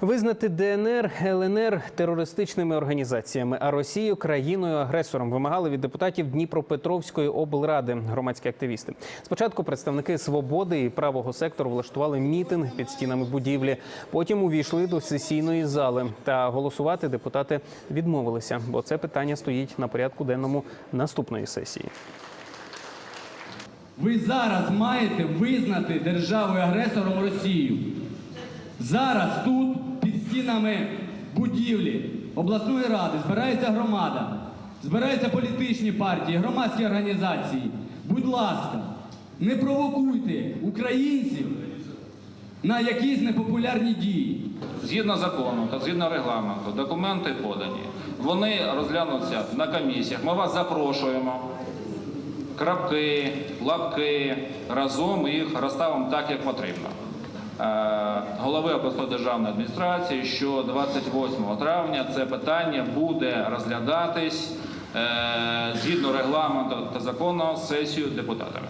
Визнати ДНР, ЛНР терористичними організаціями, а Росію країною-агресором вимагали від депутатів Дніпропетровської облради громадські активісти. Спочатку представники свободи і правого сектору влаштували мітинг під стінами будівлі. Потім увійшли до сесійної зали. Та голосувати депутати відмовилися, бо це питання стоїть на порядку денному наступної сесії. Ви зараз маєте визнати державою агресором Росію. Зараз тут, стінами будівлі обласної ради, збирається громада, збираються політичні партії, громадські організації. Будь ласка, не провокуйте українців на якісь непопулярні дії. Згідно закону та згідно регламенту, документи подані. Вони розглянуться на комісіях. Ми вас запрошуємо. Крапки, лапки разом їх розставимо так, як потрібно. Е, Голови обласної державної адміністрації, що 28 травня це питання буде розглядатись е, згідно регламенту та закону сесію депутатами.